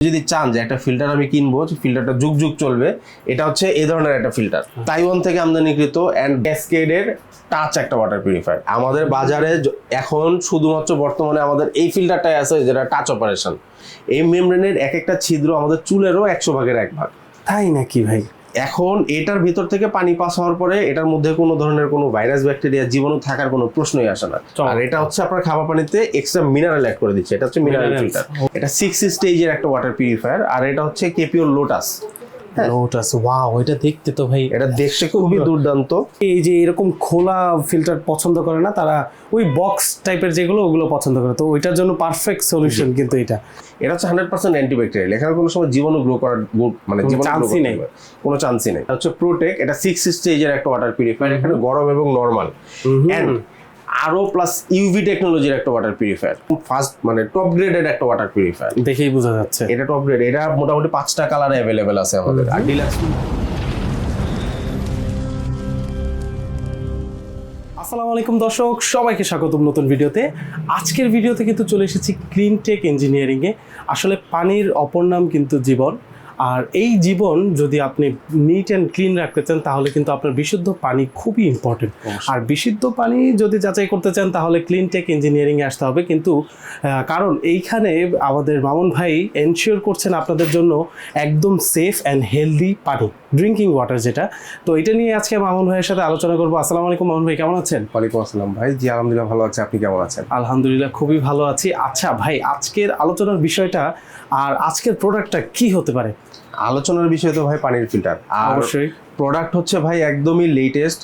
যদি চান যে একটা ফিল্টার আমি কিনবো ফিল্টারটা যুগ যুগ চলবে, এটা হচ্ছে এ ধরনের একটা ফিল্টার তাইওয়ান থেকে আমদানিকৃত অ্যান্ড ক্যাসকেডের টাচ একটা ওয়াটার পিউরিফায়ার আমাদের বাজারে এখন শুধুমাত্র বর্তমানে আমাদের এই ফিল্টারটাই আছে যেটা টাচ অপারেশন এই মেমব্রেনের এক একটা ছিদ্র আমাদের চুলেরও একশো ভাগের এক ভাগ। তাই নাকি ভাই? এখন এটার ভিতর থেকে পানি পাস হওয়ার পরে এটার মধ্যে কোনো ধরনের কোনো ভাইরাস ব্যাকটেরিয়া জীবাণু থাকার কোনো প্রশ্নই আসে না। আর এটা হচ্ছে আপনার খাবার পানিতে এক্সট্রা মিনারেল অ্যাড করে দিচ্ছে। এটা হচ্ছে মিনারেল ফিল্টার এটা সিক্স স্টেজের একটা ওয়াটার পিউরিফায়ার আর এটা হচ্ছে কেপিওর লোটাস লোটাস ওয়াও এটা দেখতে তো ভাই এটা দেখতে খুবই দুর্দান্ত। এই যে এরকম খোলা ফিল্টার পছন্দ করে না তারা ওই বক্স টাইপের যেগুলো ওগুলো পছন্দ করে। তো ওইটার জন্য পারফেক্ট সলিউশন কিন্তু এটা। এটা হচ্ছে হান্ড্রেড পার্সেন্ট অ্যান্টিব্যাকটেরিয়াল এখানে কোনো সময় জীবাণু গ্রো করার মানে করতে নেই। কোনো চান্সই নেই। হচ্ছে প্রোটেক এটা সিক্স স্টেজের একটা ওয়াটার পিউরিফায়ার এখানে গরম এবং নর্মাল অ্যান্ড আরও প্লাস ইউভি টেকনোলজির একটা ওয়াটার পিউরিফায়ার ফার্স্ট মানে টপ গ্রেডের একটা ওয়াটার পিউরিফায়ার দেখেই বোঝা যাচ্ছে। এটা টপ গ্রেড এটা মোটামুটি পাঁচটা কালারে অ্যাভেলেবেল আছে আমাদের। আর ডিলাক্স আসসালামু আলাইকুম দর্শক সবাইকে স্বাগতম নতুন ভিডিওতে। আজকের ভিডিওতে কিন্তু চলে এসেছি ক্লিন টেক ইঞ্জিনিয়ারিংয়ে আসলে পানির অপর নাম কিন্তু জীবন। আর এই জীবন যদি আপনি নিট অ্যান্ড ক্লিন রাখতে চান তাহলে কিন্তু আপনার বিশুদ্ধ পানি খুবই ইম্পর্টেন্ট আর বিশুদ্ধ পানি যদি যাচাই করতে চান তাহলে ক্লিন টেক ইঞ্জিনিয়ারিংয়ে আসতে হবে। কিন্তু কারণ এইখানে আমাদের মামুন ভাই এনশিওর করছেন আপনাদের জন্য একদম সেফ অ্যান্ড হেলদি পানি ড্রিঙ্কিং ওয়াটার যেটা। তো এটা নিয়ে আজকে মামুন ভাইয়ের সাথে আলোচনা করব। আসসালামু আলাইকুম মামুন ভাই কেমন আছেন? ওয়ালাইকুম আসসালাম ভাই। জি আলহামদুলিল্লাহ ভালো আছে। আপনি কেমন আছেন? আলহামদুলিল্লাহ খুবই ভালো আছি। আচ্ছা ভাই আজকের আলোচনার বিষয়টা আর আজকের প্রোডাক্টটা কি হতে পারে? আলোচনার বিষয় তো ভাই পানির ফিল্টার। আর অবশ্যই। প্রোডাক্ট হচ্ছে ভাই একদমই লেটেস্ট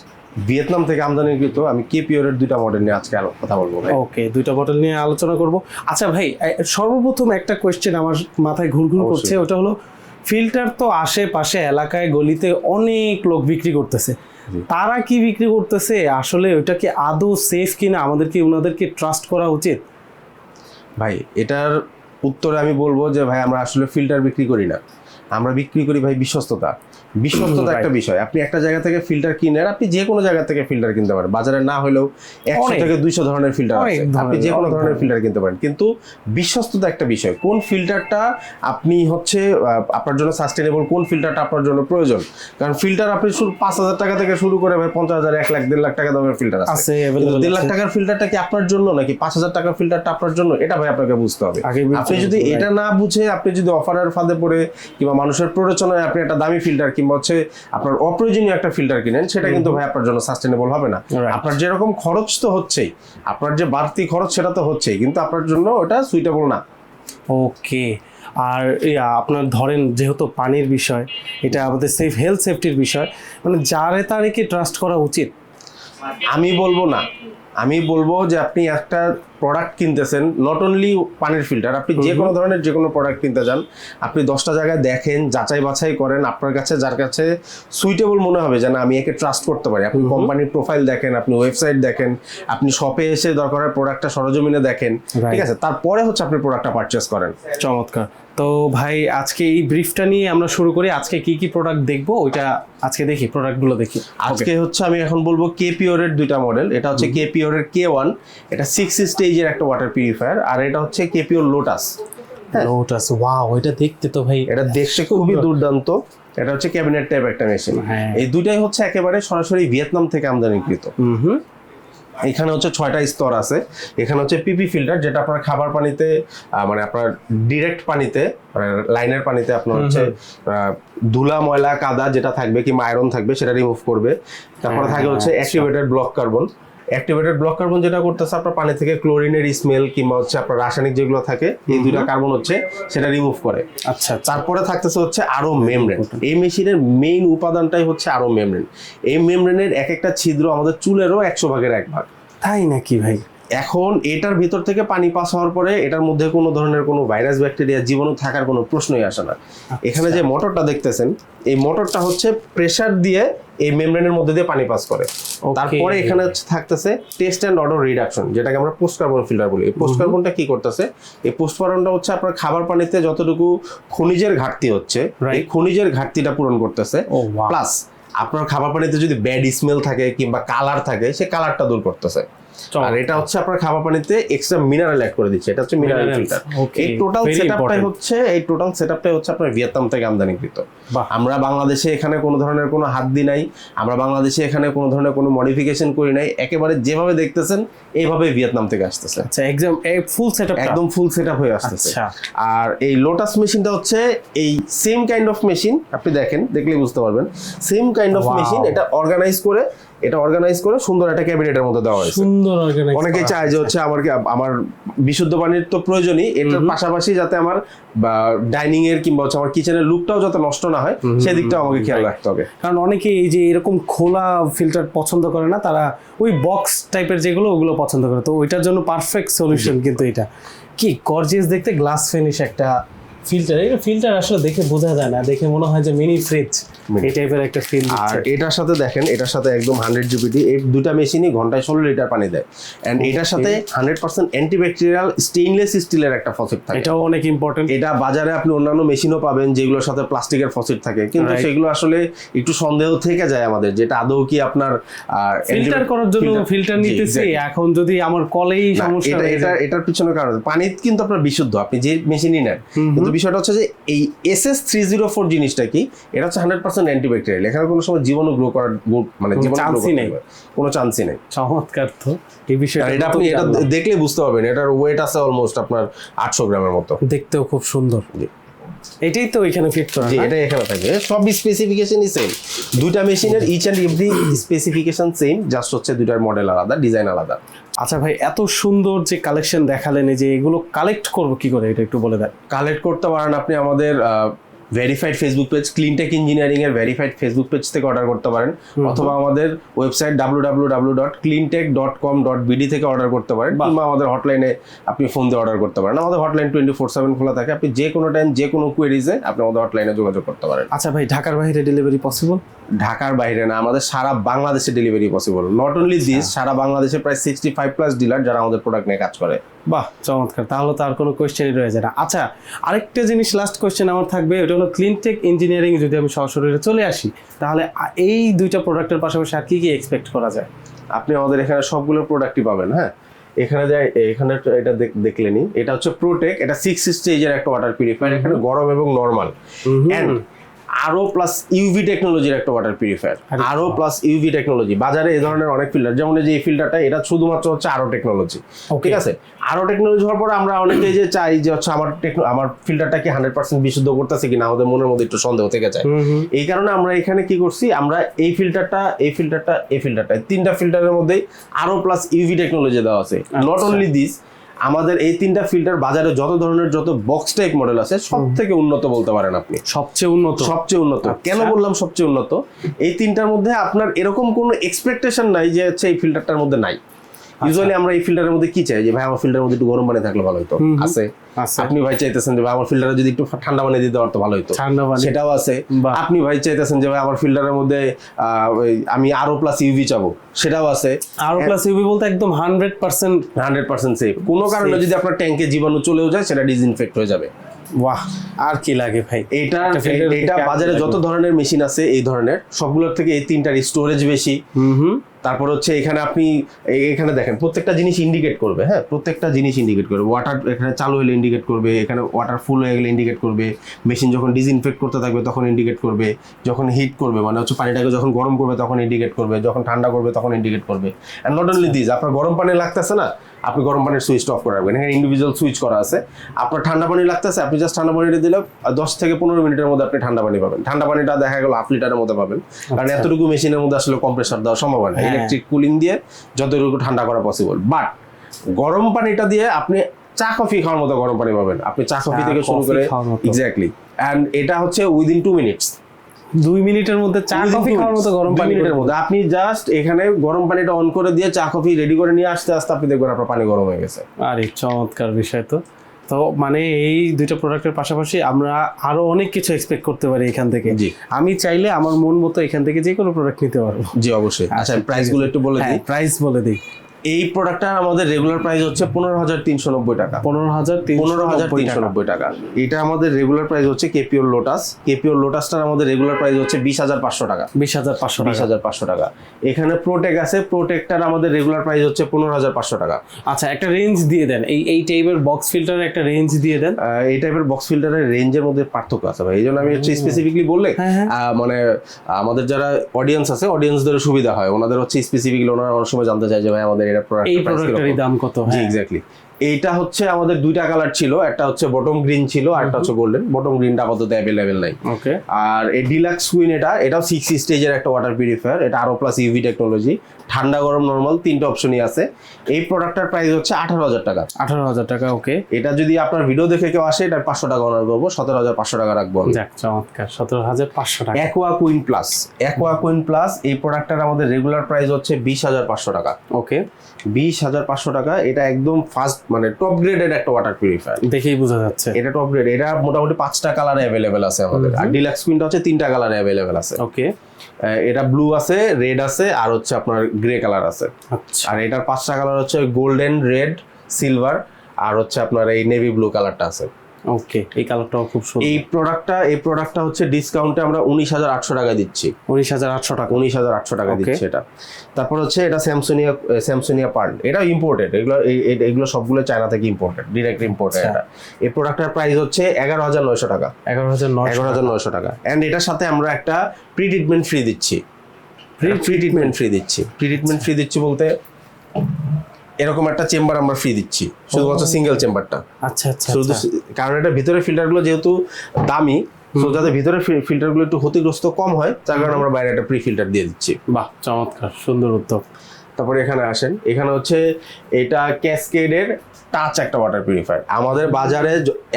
ভিয়েতনাম থেকে আমদানিকৃত। আমি কেপিওরের দুইটা মডেল নিয়ে আজকে কথা বলব ভাই। ওকে দুইটা মডেল নিয়ে আলোচনা করব। আচ্ছা ভাই সর্বপ্রথম একটা কোয়েশ্চেন আমার মাথায় ঘুরঘুর। করছে। ওটা হলো ফিল্টার তো আশেপাশে এলাকায় গলিতে অনেক লোক বিক্রি করতেছে। তারা কি বিক্রি করতেছে? আসলে ওটা কি আদৌ সেফ কিনা? আমাদের কি ওনাদেরকে ট্রাস্ট করা উচিত? ভাই এটার উত্তরে আমি বলব যে ভাই আমরা আসলে ফিল্টার বিক্রি করি না। আমরা বিক্রি করি ভাই বিশ্বস্ততা। বিশ্বস্ততা একটা বিষয়। আপনি একটা জায়গা থেকে ফিল্টার কিনেন আপনি যে কোনো জায়গা থেকে ফিল্টার কিনতে পারেন। বাজারে না হলেও একশো থেকে দুইশো ধরনের ফিল্টার আছে। আপনি যে কোনো ধরনের। ফিল্টার কিনতে পারেন। কিন্তু বিশ্বস্ততা একটা বিষয়। কোন ফিল্টারটা আপনি হচ্ছে আপনার জন্য সাস্টেনেবল কোন ফিল্টারটা আপনার জন্য প্রয়োজন? কারণ ফিল্টার আপনি পাঁচ হাজার টাকা থেকে শুরু করে ভাই পঞ্চাশ হাজার এক লাখ দেড় লাখ টাকা দামের ফিল্টার আছে। দেড় লাখ টাকার ফিল্টারটা কি আপনার জন্য নাকি পাঁচ হাজার টাকার ফিল্টারটা আপনার জন্য? এটা ভাই আপনাকে বুঝতে হবে। আপনি যদি এটা না বুঝে আপনি যদি অফারের ফাঁদে পড়ে কিংবা মানুষের প্ররোচনায় আপনি একটা দামি ফিল্টার কিংবা হচ্ছে আপনার অপ্রয়োজনীয় একটা ফিল্টার কিনেন সেটা কিন্তু ভাই আপনার জন্য সাস্টেনেবল হবে না। আপনার যেরকম খরচ তো হচ্ছেই আপনার যে বাড়তি খরচ সেটা তো হচ্ছেই কিন্তু আপনার জন্য ওটা সুইটেবল না। ওকে আর আপনার ধরেন যেহেতু পানির বিষয় এটা আমাদের সেফ হেলথ সেফটির বিষয় মানে যারে তারে কি ট্রাস্ট করা উচিত? আমি বলব না। আমি বলব যে আপনি একটা প্রোডাক্ট কিনতেছেন নট অনলি পানির ফিল্টার আপনি যে কোনো ধরনের যে কোনো প্রোডাক্ট কিনতে যান আপনি দশটা জায়গায় দেখেন যাচাই বাছাই করেন আপনার কাছে যার কাছে সুইটেবল মনে হবে যে না আমি একে ট্রাস্ট করতে পারি। আপনি কোম্পানির প্রোফাইল দেখেন আপনি ওয়েবসাইট দেখেন আপনি শপে এসে দরকারের প্রোডাক্টটা সরজমিনে দেখেন ঠিক আছে? তারপরে হচ্ছে আপনি প্রোডাক্টটা পারচেস করেন। চমৎকার। তো ভাই আজকে এই ব্রিফটা নিয়ে আমরা শুরু করি। আজকে কি কি প্রোডাক্ট দেখব? ওইটা আজকে দেখি প্রোডাক্টগুলো দেখি। আজকে হচ্ছে আমি এখন বলব কে পিওরের দুইটা মডেল এটা হচ্ছে কে পিওরের কে ওয়ান এটা সিক্স স্টেজের একটা ওয়াটার পিউরিফায়ার আর এটা হচ্ছে K pure lotus lotus wow এটা দেখতে তো ভাই এটা দেখতে খুবই দুর্দান্ত। এটা হচ্ছে ক্যাবিনেট টাইপ একটা মেশিন হ্যাঁ। এই দুইটাই হচ্ছে একেবারে সরাসরি ভিয়েতনাম থেকে আমদানিকৃত। হুম হুম। এখানে হচ্ছে ছয়টা স্তর আছে। এখানে হচ্ছে পিপি ফিল্টার যেটা আপনার খাবার পানিতে মানে আপনার ডিরেক্ট পানিতে মানে লাইনের পানিতে আপনার হচ্ছে ধুলা ময়লা কাদা যেটা থাকবে কিংবা আয়রন থাকবে সেটা রিমুভ করবে। তারপরে থাকে হচ্ছে activated block carbon activated block carbon যেটা করতেছে আপনার পানি থেকে ক্লোরিনের স্মেল কিংবা হচ্ছে আপনার রাসায়নিক যেগুলো থাকে এই দুইটা কার্বন হচ্ছে সেটা রিমুভ করে। আচ্ছা আচ্ছা। তারপরে থাকতেছে হচ্ছে আরও মেমব্রেন এই মেশিনের মেইন উপাদানটাই হচ্ছে আরও মেমব্রেন এই মেমব্রেনের এক একটা ছিদ্র আমাদের চুলেরও একশো ভাগের এক ভাগ। তাই নাকি ভাই? এখন এটার ভিতর থেকে পানি পাস হওয়ার পরে এটার মধ্যে কোনো ধরনের কোনো ভাইরাস ব্যাকটেরিয়া জীবাণু থাকার কোনো প্রশ্নই আসে না। এখানে যে মোটরটা দেখতেছেন এই মোটরটা হচ্ছে প্রেসার দিয়ে এই মেমব্রেনের মধ্যে দিয়ে পানি পাস করে। তারপরে এখানে থাকতেছে টেস্ট অ্যান্ড অর্ডার রিডাকশন যেটাকে আমরা পোস্ট কার্বন ফিল্টার বলি। পোস্ট কার্বনটা কি করতেছে? এই পোস্ট কার্বনটা হচ্ছে আপনার খাবার পানিতে যতটুকু খনিজের ঘাটতি হচ্ছে এই খনিজের ঘাটতিটা পূরণ করতেছে। প্লাস আপনার খাবার পানিতে যদি ব্যাড স্মেল থাকে কিংবা কালার থাকে সে কালারটা দূর করতেছে। আর এটা হচ্ছে আপনার খাবার পানিতে এক্সট্রা মিনারেল অ্যাড করে দিচ্ছে। এটা হচ্ছে মিনারেল ফিল্টার এই টোটাল সেটআপটাই. হচ্ছে এই টোটাল সেটআপটাই হচ্ছে আপনার ভিয়েতনাম থেকে আমদানিকৃত। আমরা বাংলাদেশে এখানে কোনো ধরনের কোনো হাত দি নাই। আমরা বাংলাদেশে এখানে কোনো ধরনের কোনো মডিফিকেশন করি নাই। একেবারে যেভাবে দেখতেছেন এইভাবে ভিয়েতনাম থেকে আসতেছে। আচ্ছা এক্সাম ফুল সেটআপ একদম ফুল সেটআপ হয়ে আসতেছে। আচ্ছা। আর এই লোটাস মেশিনটা হচ্ছে এই সেম কাইন্ড অফ মেশিন আপনি দেখেন দেখলেই বুঝতে পারবেন। সেম কাইন্ড অফ মেশিন এটা অর্গানাইজ করে এটা অর্গানাইজ করে সুন্দর একটা ক্যাবিনেটের মধ্যে দেওয়া হয়েছে। সুন্দর অর্গানাইজ অনেকেই চায় যে হচ্ছে আমার আমার বিশুদ্ধ পানির তো প্রয়োজনই এটার পাশাপাশি যাতে আমার ডাইনিং এর কিংবা হচ্ছে আমার কিচেনের লুকটাও যাতে নষ্ট না হয় সেদিকটাও আমাকে খেয়াল রাখতে হবে। কারণ অনেকে এই যে এরকম খোলা ফিল্টার পছন্দ করে না তারা ওই বক্স টাইপের যেগুলো ওগুলো পছন্দ করে। তো ওইটার জন্য পারফেক্ট সলিউশন কিন্তু এটা। কি গর্জিয়াস দেখতে গ্লাস ফিনিশ একটা ফিল্টার এটা ফিল্টার আসলে দেখে বোঝা যায় না দেখে মনে হয় যে মিনি ফ্রিজ এই টাইপের একটা ফিল আর এটার সাথে দেখেন এটার সাথে একদম হান্ড্রেড জিবিটি এই দুটা মেশিনই ঘন্টায় ষোলো লিটার পানি দেয়। অ্যান্ড এটার সাথে হান্ড্রেড পার্সেন্ট অ্যান্টিব্যাকটেরিয়াল স্টেইনলেস স্টিলের একটা ফসেট থাকে। এটাও অনেক ইম্পর্টেন্ট এটা বাজারে আপনি অন্যান্য মেশিনও পাবেন যেগুলোর সাথে প্লাস্টিকের ফসিট থাকে। কিন্তু সেগুলো আসলে একটু সন্দেহ থেকে যায় আমাদের যেটা আদৌ কি আপনার ফিল্টার করার জন্য ফিল্টার নিতেছি এখন যদি আমার কলেই সমস্যা এটা এটার পিছনে কারণ পানি কিন্তু আপনার বিশুদ্ধ আপনি যে মেশিনই নেন কিন্তু বিষয়টা হচ্ছে যে এই S S three zero four জিনিসটা কি? এটা হচ্ছে হান্ড্রেড পার্সেন্ট অ্যান্টিব্যাকটেরিয়াল এখানে কোনো সময় জীবাণু গ্রো করার মানে কোনো জীবাণু chance grow ই করতে নেই। কোনো চান্সই নেই। চমৎকার তো। এই বিষয়টা এটা আপনি এটা। দেখলে বুঝতে পারবেন এটার ওয়েট আছে অলমোস্ট আপনার আটশো গ্রামের মতো। দেখতেও খুব সুন্দর। এটাই তো এখানে ফিট করা জি না? এটা এখানে থাকবে। সব স্পেসিফিকেশনই সেম দুইটা মেশিনের each and every specification same just হচ্ছে দুইটার মডেল আলাদা ডিজাইন আলাদা। আচ্ছা ভাই, এত সুন্দর যে কালেকশন দেখালেন যে এগুলো কালেক্ট করব কি করে? এটা একটু বলে দেন। কালেক্ট করতে পারেন আপনি আমাদের verified Facebook page Cleantech Engineering এর ভেরিফাইড ফেসবুক পেজ থেকে অর্ডার করতে পারেন। অথবা আমাদের website W W W dot Cleantech dot com dot BD থেকে অর্ডার করতে পারেন। কিংবা আমাদের হটলাইনে আপনি ফোন দিয়ে অর্ডার করতে পারেন। আমাদের হটলাইন টোয়েন্টি ফোর সেভেন খোলা থাকে। আপনি যে কোনো টাইম যে কোনো কোয়েরিজে আপনি আমাদের হটলাইনে যোগাযোগ করতে পারেন। আচ্ছা ভাই ঢাকার বাইরে ডেলিভারি পসিবল ঢাকার বাইরে না আমাদের সারা বাংলাদেশে delivery possible not only this সারা বাংলাদেশে প্রায় সিক্সটি ফাইভ প্লাস ডিলার যারা আমাদের প্রোডাক্ট নিয়ে কাজ করে। বাহ চমৎকার। তাহলে তো আর কোনো কোয়েশ্চেনই রয়ে যায় না। আচ্ছা আরেকটা জিনিস লাস্ট কোয়েশ্চেন আমার থাকবে ওটা হলো ক্লিনটেক ইঞ্জিনিয়ারিং যদি আমি সরাসরি চলে আসি তাহলে এই দুইটা প্রোডাক্টের পাশাপাশি আর কী কী এক্সপেক্ট করা যায়? আপনি আমাদের এখানে সবগুলো প্রোডাক্টই পাবেন হ্যাঁ? এখানে যাই এখানে এটা দেখ- দেখলেনি এটা হচ্ছে প্রোটেক এটা সিক্স স্টেজের একটা ওয়াটার পিউরিফায়ার এখানে গরম এবং নর্মাল আরও প্লাস ইউভি টেকনোলজির একটা ওয়াটার পিউরিফায়ার আরে আরও প্লাস ইউভি টেকনোলজি বাজারে এই ধরনের অনেক ফিল্টার যেমন এই যে এই ফিল্টারটা এটা শুধুমাত্র হচ্ছে আরও টেকনোলজি ঠিক আছে? আরও টেকনোলজি হওয়ার পর আমরা অনেকেই যে চাই যে হচ্ছে আমার আমার ফিল্টারটা কি হান্ড্রেড পার্সেন্ট বিশুদ্ধ করতেছে কিনা আমাদের মনের মধ্যে একটু সন্দেহ থেকে যায়। এই কারণে আমরা এখানে কি করছি আমরা এই ফিল্টারটা এই ফিল্টারটা এই ফিল্টারটা তিনটা ফিল্টারের মধ্যেই আরও প্লাস ইউভি টেকনোলজি দেওয়া আছে। নট। অনলি দিস আমাদের এই তিনটা ফিল্টার বাজারে যত ধরনের যত বক্স টাইপ মডেল আছে সব থেকে উন্নত বলতে পারেন আপনি। সবচেয়ে উন্নত। সবচেয়ে উন্নত। আচ্ছা। কেন বললাম সবচেয়ে উন্নত? এই তিনটার মধ্যে আপনার এরকম কোনো এক্সপেকটেশন নাই যে হচ্ছে এই ফিল্টারটার মধ্যে নাই। আচ্ছা। ইউজুয়ালি আমরা এই ফিল্টারের মধ্যে কি চাই? যে ভাই আমার ফিল্টারের মধ্যে একটু গরম পানি থাকলে ভালো হতো আছে। আপনি ভাই চাইতেছেন যে ভাই আমার ফিল্টারে যদি একটু ঠান্ডা পানি দিতে পারতো ভালো হতো ঠান্ডা পানি সেটাও আছে। আপনি ভাই চাইতেছেন যে ভাই আমার ফিল্টারের মধ্যে আমি আরও প্লাস ইউভি চাবো। সেটাও আছে। আরও প্লাস ইউভি বলতে একদম hundred percent hundred percent safe কোনো কারণে যদি আপনার ট্যাঙ্কে জীবাণু চলেও যায় সেটা ডিসইনফেক্ট হয়ে যাবে। বাহ। আর কি লাগে ভাই? filter এটা বাজারে যত ধরনের মেশিন আছে এই ধরনের সবগুলোর থেকে এই তিনটার স্টোরেজ বেশি। হুম হুম। তারপর হচ্ছে এখানে আপনি এখানে দেখেন প্রত্যেকটা জিনিস ইন্ডিকেট করবে হ্যাঁ? প্রত্যেকটা জিনিস ইন্ডিকেট করবে। ওয়াটার এখানে চালু হলে ইন্ডিকেট করবে এখানে ওয়াটার ফুল হয়ে গেলে ইন্ডিকেট করবে। মেশিন যখন ডিসইনফেক্ট করতে থাকবে তখন ইন্ডিকেট করবে। যখন হিট করবে মানে হচ্ছে পানিটাকে যখন গরম করবে তখন ইন্ডিকেট করবে। যখন ঠান্ডা করবে তখন ইন্ডিকেট করবে। অ্যান্ড নট অনলি দিস আপনার গরম পানি লাগতেছে না? আপনি গরম পানির সুইচটা অফ করে রাখবেন। এখানে ইন্ডিভিজুয়াল সুইচ করা আছে। আপনার ঠান্ডা পানি লাগতেছে আপনি জাস্ট ঠান্ডা পানিটা দিলে দশ থেকে পনেরো মিনিটের মধ্যে আপনি ঠান্ডা পানি পাবেন। ঠান্ডা পানিটা দেখা গেল হাফ লিটারের মধ্যে পাবেন। কারণ আচ্ছা। এতটুকু মেশিনের মধ্যে আসলে কম্প্রেসার দেওয়া সম্ভব হয়। না। ইলেকট্রিক কুলিং দিয়ে যতটুকু ঠান্ডা করা পসিবল বাট গরম পানিটা দিয়ে আপনি চা কফি খাওয়ার মতো গরম পানি পাবেন। আপনি চা কফি থেকে শুরু করে এক্স্যাক্টলি অ্যান্ড এটা হচ্ছে উইদিন টু মিনিটস দুই মিনিটের মধ্যে চা কফি খাওয়ার মতো গরম পানি মিনিটের মধ্যে। আপনি জাস্ট এখানে গরম পানিটা অন করে দিয়ে চা কফি রেডি করে নিয়ে আসতে আসতে আপনি দেখবেন আপনার পানি গরম হয়ে গেছে। আরে চমৎকার বিষয় তো। তো মানে এই দুইটা প্রোডাক্টের পাশাপাশি আমরা আরও অনেক কিছু এক্সপেক্ট করতে পারি এখান থেকে। জি। আমি চাইলে আমার মন মতো এখান থেকে যে কোনো প্রোডাক্ট নিতে পারব। জি অবশ্যই। আচ্ছা প্রাইসগুলো একটু বলে হ্যাঁ দিই। প্রাইস বলে দিই। এই প্রোডাক্টটা আমাদের রেগুলার প্রাইস হচ্ছে পনেরো হাজার তিনশো নব্বই টাকা। পনেরো হাজার পনেরো হাজার তিনশো নব্বই টাকা। এটা আমাদের রেগুলার প্রাইস হচ্ছে কেপিওর লোটাস কেপিওর লোটাসটার আমাদের রেগুলার প্রাইস হচ্ছে বিশ হাজার পাঁচশো টাকা। বিশ হাজার পাঁচশো বিশ টাকা হাজার পাঁচশো টাকা। এখানে প্রোটেক আছে। প্রোটেকটার আমাদের রেগুলার প্রাইস হচ্ছে পনেরো হাজার পাঁচশো টাকা। আচ্ছা একটা রেঞ্জ দিয়ে দেন। এই এই টাইপের বক্স ফিল্টারের একটা রেঞ্জ দিয়ে দেন। এই টাইপের বক্স ফিল্টারের রেঞ্জের মধ্যে পার্থক্য আছে ভাই। এই জন্য আমি হচ্ছে স্পেসিফিকলি বললে হ্যাঁ, হ্যাঁ। মানে আমাদের যারা অডিয়েন্স আছে অডিয়েন্সদের সুবিধা হয়। ওনাদের হচ্ছে স্পেসিফিকলি ওনারা অনেক সময় জানতে চায় যে ভাই আমাদের প্রোডাক্ট এই প্রোডাক্টেরই দাম কত? জি হ্যাঁ। এক্স্যাক্টলি এইটা হচ্ছে আমাদের দুইটা কালার ছিল একটা হচ্ছে বটম গ্রিন ছিল আর একটা হচ্ছে গোল্ডেন বটম গ্রিনটা আপাতত অ্যাভেলেবেল নাই। ওকে আর এই ডিলাক্স কুইন এটা এটাও সিক্স স্টেজের একটা ওয়াটার পিউরিফায়ার এটা আরও প্লাস ইউভি টেকনোলজি ঠান্ডা গরম নর্মাল তিনটা অপশনই আছে। এই প্রোডাক্টটার প্রাইস হচ্ছে আঠারো হাজার টাকা। আঠারো হাজার টাকা ওকে এটা যদি আপনার ভিডিও দেখে কেউ আসে এটা পাঁচশো টাকা অনার করব সতেরো হাজার পাঁচশো টাকা রাখব আমি। যাক চমৎকার। সতেরো হাজার পাঁচশো টাকা। Aqua Queen plus Aqua Queen plus এই প্রোডাক্টটার আমাদের রেগুলার প্রাইস হচ্ছে বিশ হাজার পাঁচশো টাকা। ওকে বিশ হাজার পাঁচশো টাকা এটা একদম ফার্স্ট মানে টপ গ্রেডের একটা ওয়াটার পিউরিফায়ার দেখেই বোঝা যাচ্ছে। এটা টপ গ্রেড এটা মোটামুটি পাঁচটা কালারে অ্যাভেলেবেল আছে আমাদের। আর ডিলাক্স কুইনটা হচ্ছে তিনটা কালারে অ্যাভেলেবেল আছে। ওকে। এটা ব্লু আছে রেড আছে আর হচ্ছে আপনার গ্রে কালার আছে। আচ্ছা। আর এটার পাঁচটা কালার হচ্ছে গোল্ডেন রেড সিলভার আর হচ্ছে আপনার এই নেভি ব্লু কালারটা আছে। ওকে এই কালারটাও খুব সুন্দর। এই প্রোডাক্টটা এই প্রোডাক্টটা হচ্ছে ডিসকাউন্টে আমরা উনিশ হাজার আটশো টাকা দিচ্ছি। উনিশ হাজার আটশো টাকা। উনিশ হাজার আটশো টাকা. দিচ্ছে এটা। তারপর হচ্ছে এটা স্যামসুনিয়া স্যামসুনিয়া পার্ল এটা ইম্পোর্টেড এগুলো এগুলো সবগুলো চায়না থেকে ইম্পোর্টেড ডিরেক্ট ইম্পোর্টেড। এটা। এই প্রোডাক্টের প্রাইস হচ্ছে এগারো হাজার নয়শো টাকা। এগারো হাজার এগারো হাজার নয়শো টাকা। অ্যান্ড এটার সাথে আমরা একটা প্রি ট্রিটমেন্ট ফ্রি দিচ্ছি। প্রি ট্রিটমেন্ট ফ্রি দিচ্ছি। প্রি ট্রিটমেন্ট ফ্রি দিচ্ছি বলতে? এরকম একটা চেম্বার আমরা ফ্রি দিচ্ছি। শুধুমাত্র সিঙ্গেল চেম্বারটা আচ্ছা আচ্ছা শুধু আচ্ছা। কারণ এটা ভিতরে ফিল্টারগুলো যেহেতু দামি তো যাতে ভিতরে ফিল্টারগুলো একটু ক্ষতিগ্রস্ত কম হয় তার কারণে আমরা বাইরে একটা প্রি ফিল্টার দিয়ে দিচ্ছি। বাহ চমৎকার সুন্দর উদ্যোগ। তারপরে এখানে আসেন। এখানে হচ্ছে এটা ক্যাসকেডের টাচ একটা ওয়াটার পিউরিফায়ার আমাদের বাজারে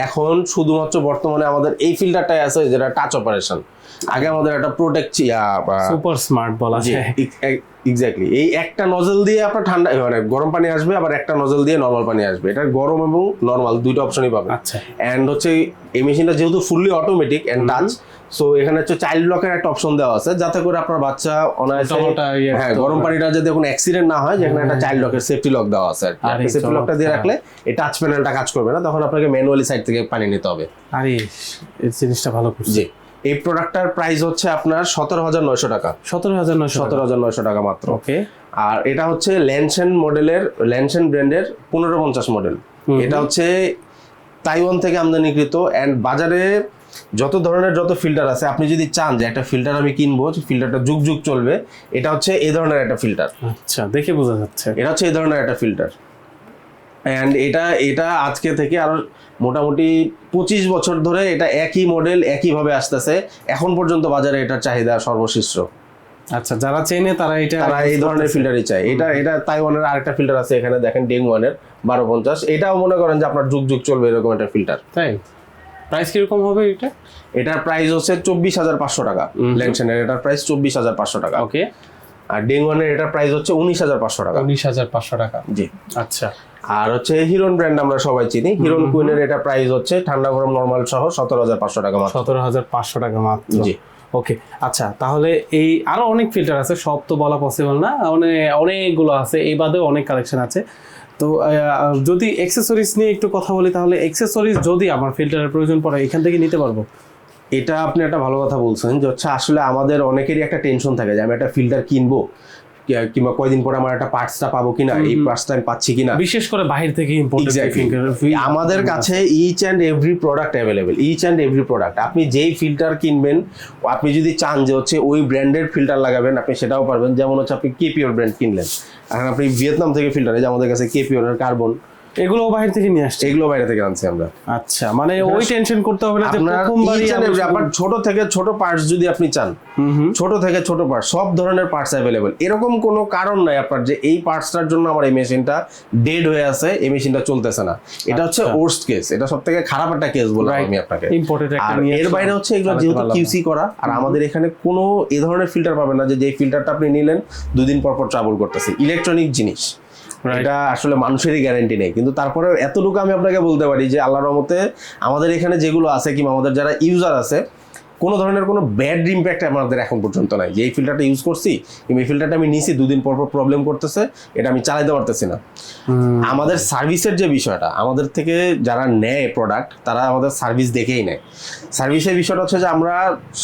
এখন শুধুমাত্র বর্তমানে আমাদের এই ফিল্টারটাই আছে যেটা টাচ অপারেশন আগে আমাদের একটা প্রোটেক্ট সুপার স্মার্ট বলা যায়। এক্স্যাক্টলি এই একটা নজল দিয়ে আপনার ঠান্ডা মানে গরম পানি আসবে আবার একটা নজল দিয়ে নর্মাল পানি আসবে। এটা গরম এবং নর্মাল দুইটা অপশনই পাবে আচ্ছা। অ্যান্ড হচ্ছে এই মেশিনটা যেহেতু fully automatic and touch so এখানে হচ্ছে চাইল্ড লকের একটা অপশন দেওয়া আছে যাতে করে আপনার বাচ্চা অনায়াসে ইয়ে হ্যাঁ গরম পানিটা যাতে কোনো অ্যাক্সিডেন্ট না হয় যেখানে একটা চাইল্ড লকের সেফটি লক দেওয়া আছে আরে সেফটি লকটা দিয়ে রাখলে এই টাচ প্যানেলটা কাজ করবে না তখন আপনাকে ম্যানুয়ালি সাইড থেকে পানি নিতে হবে। আরে এই জিনিসটা ভালো করছে। জি। এই প্রোডাক্টটার প্রাইস হচ্ছে আপনার সতেরো হাজার নয়শো টাকা। সতেরো হাজার নয়শো সতেরো হাজার নয়শো টাকা মাত্র। ওকে। আর এটা হচ্ছে ল্যানসেন মডেলের ল্যানসেন ব্র্যান্ডের পনেরো পঞ্চাশ মডেল এটা হচ্ছে তাইওয়ান থেকে আমদানিকৃত অ্যান্ড বাজারে যত ধরনের যত ফিল্টার আছে আপনি যদি চান যে একটা ফিল্টার আমি কিনবো ফিল্টারটা যুগ যুগ চলবে এটা হচ্ছে এই ধরনের একটা ফিল্টার আচ্ছা দেখে বোঝা যাচ্ছে। এটা হচ্ছে এই ধরনের একটা ফিল্টার অ্যান্ড এটা এটা আজকে থেকে আরও মোটামুটি পঁচিশ বছর ধরে এটা একই মডেল একইভাবে আসতেছে। এখন পর্যন্ত বাজারে এটার চাহিদা সর্বশীর্ষ আচ্ছা যারা চেনে তারা এটা তারা এই ধরনের ফিল্টারই চায়। এটা এটা তাইওয়ানের আরেকটা ফিল্টার আছে এখানে দেখেন ডেং ওয়ানের বারো পঞ্চাশ। এটাও মনে করেন যে আপনার যুগ যুগ চলবে এরকম একটা ফিল্টার তাই? প্রাইস কীরকম হবে এটা? এটার প্রাইস হচ্ছে চব্বিশ হাজার পাঁচশো টাকা। ল্যাংশনের এটার প্রাইস চব্বিশ হাজার পাঁচশো টাকা। ওকে আর ডেং ওয়ানের এটার প্রাইস হচ্ছে উনিশ হাজার পাঁচশো টাকা। উনিশ হাজার পাঁচশো টাকা। জি। আচ্ছা। আর হচ্ছে হিরোন ব্র্যান্ড আমরা সবাই চিনি। হিরোন কুইনের এটা প্রাইস হচ্ছে ঠান্ডা গরম নর্মাল সহ সতেরো হাজার পাঁচশো টাকা মাত্র। সতেরো হাজার পাঁচশো টাকা মাত্র। জি। ওকে আচ্ছা তাহলে এই আরও অনেক ফিল্টার আছে সব তো বলা পসিবল না। মানে অনেকগুলো আছে এই বাদেও অনেক কালেকশন আছে। তো যদি এক্সেসরিজ নিয়ে একটু কথা বলি তাহলে এক্সেসরিজ যদি আমার ফিল্টারের প্রয়োজন পড়ে এখান থেকে নিতে পারব? এটা আপনি একটা ভালো কথা বলছেন যে হচ্ছে আসলে আমাদের অনেকেরই একটা টেনশন থাকে যে আমি একটা ফিল্টার কিনবো কিংবা কয়দিন পরে আমার একটা পার্টসটা পাবো কিনা এই পার্টসটা আমি পাচ্ছি কিনা। বিশেষ করে বাহির থেকে. আমাদের কাছে each and every product available each and every product আপনি যেই ফিল্টার কিনবেন আপনি যদি চান যে হচ্ছে ওই ব্র্যান্ডের ফিল্টার লাগাবেন আপনি সেটাও পারবেন। যেমন হচ্ছে আপনি কেপিওর ব্র্যান্ড কিনলেন। এখন আপনি ভিয়েতনাম থেকে ফিল্টার যে আমাদের কাছে কেপিওর কার্বন এগুলো বাহির থেকে নিয়ে আসছে? এগুলো বাইরে থেকে আনছি আমরা। আচ্ছা মানে ওই টেনশন করতে হবে না যে প্রথমবারই আপনার ছোট থেকে ছোট পার্টস যদি আপনি চান ছোট থেকে ছোট পার্ট সব ধরনের পার্টস অ্যাভেলেবেল এরকম কোনো কারণ নাই আপনার যে এই পার্টসটার জন্য আমার এই মেশিনটা ডেড হয়ে আছে এই মেশিনটা চলতেছে না। এটা হচ্ছে আচ্ছা। ওর্স্ট কেস এটা সব থেকে খারাপ একটা কেস Right. আমি আপনাকে। ইম্পোর্টেড একটা নিয়ে এর বাইরে হচ্ছে এগুলো যেহেতু কিউসি করা আর আমাদের এখানে কোনো এ ধরনের ফিল্টার পাবেন না যে যে ফিল্টারটা আপনি নিলেন দুদিন পর পর ট্রাবল করতেছে। ইলেকট্রনিক জিনিস. এটা আসলে মানুষেরই গ্যারান্টি নেই। কিন্তু তারপরে এতটুকু আমি আপনাকে বলতে পারি যে আল্লাহর রহমতে আমাদের এখানে যেগুলো আছে কিংবা আমাদের যারা ইউজার আছে কোনো ধরনের কোনো ব্যাড ইম্প্যাক্ট আমাদের এখন পর্যন্ত নাই। যে এই ফিল্টারটা ইউজ করছি এই ফিল্টারটা আমি নিছি দুদিন পর পর প্রবলেম করতেছে এটা আমি চালাইতে পারতেছি না। আমাদের সার্ভিসের যে বিষয়টা আমাদের থেকে যারা নেয় প্রোডাক্ট তারা আমাদের সার্ভিস দেখেই নেয়। সার্ভিসের বিষয়টা হচ্ছে যে আমরা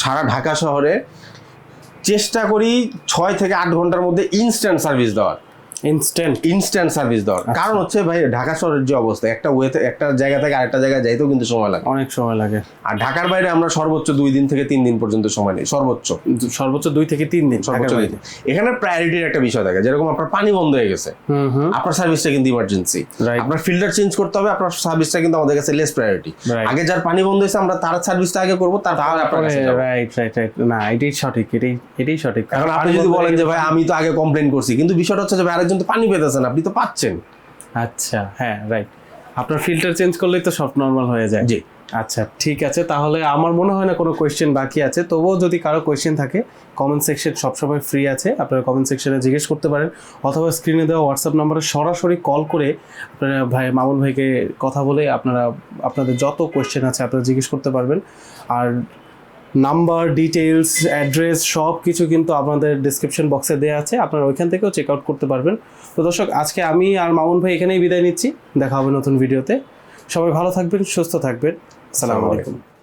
সারা ঢাকা শহরে চেষ্টা করি ছয় থেকে আট ঘণ্টার মধ্যে ইনস্ট্যান্ট সার্ভিস দেওয়ার। ইনস্ট্যান্ট ইনস্ট্যান্ট সার্ভিস দেওয়ার। কারণ হচ্ছে ভাই ঢাকা শহরের যে অবস্থা একটা ওয়েতে একটা জায়গা থেকে আরেকটা জায়গায় যাইতেও কিন্তু সময় লাগে। অনেক সময় লাগে। আর ঢাকার বাইরে আমরা সর্বোচ্চ দুই দিন থেকে তিন দিন পর্যন্ত সময় নেই সর্বোচ্চ। সর্বোচ্চ দুই থেকে তিন দিন সর্বোচ্চ। এখানে প্রায়োরিটির একটা বিষয় থাকে যেরকম আপনার পানি বন্ধ হয়ে গেছে। আপনার সার্ভিসটা কিন্তু ইমার্জেন্সি আপনার ফিল্টার চেঞ্জ করতে হবে আপনার সার্ভিসটা কিন্তু আমাদের কাছে লেস প্রায়োরিটি আগে যার পানি বন্ধ হয়েছে আমরা তার সার্ভিসটা আগে করব তারপরে আপনার কাছে রাইট রাইট রাইট না এটাই সঠিক এটাই এটাই সঠিক। এখন আপনি যদি বলেন যে ভাই আমি তো আগে কমপ্লেন করছি কিন্তু বিষয়টা হচ্ছে যে ভাই আরেকজন তো পানি পেতেছেন আপনি তো পাচ্ছেন। আচ্ছা হ্যাঁ রাইট আপনার ফিল্টার চেঞ্জ করলেই তো সব নর্মাল হয়ে যায়। জি। আচ্ছা ঠিক আছে তাহলে আমার মনে হয় না কোনো কোয়েশ্চেন বাকি আছে। তবুও যদি কারও কোয়েশ্চেন থাকে কমেন্ট সেকশন সবসময় ফ্রি আছে। আপনারা কমেন্ট সেকশনে জিজ্ঞেস করতে পারেন অথবা স্ক্রিনে দেওয়া হোয়াটসঅ্যাপ নাম্বারে সরাসরি কল করে আপনারা ভাই মামুন ভাইকে কথা বলে আপনারা আপনাদের যত কোয়েশ্চেন আছে আপনারা জিজ্ঞেস করতে পারবেন। আর নাম্বার ডিটেলস অ্যাড্রেস সব কিছু কিন্তু আপনাদের ডিসক্রিপশন বক্সে দেওয়া আছে। আপনারা ওইখান থেকেও চেক আউট করতে পারবেন। তো দর্শক আজকে আমি আর মামুন ভাই এখানেই বিদায় নিচ্ছি। দেখা হবে নতুন ভিডিওতে সবাই ভালো থাকবেন সুস্থ থাকবেন। সালাম আসসালামু আলাইকুম।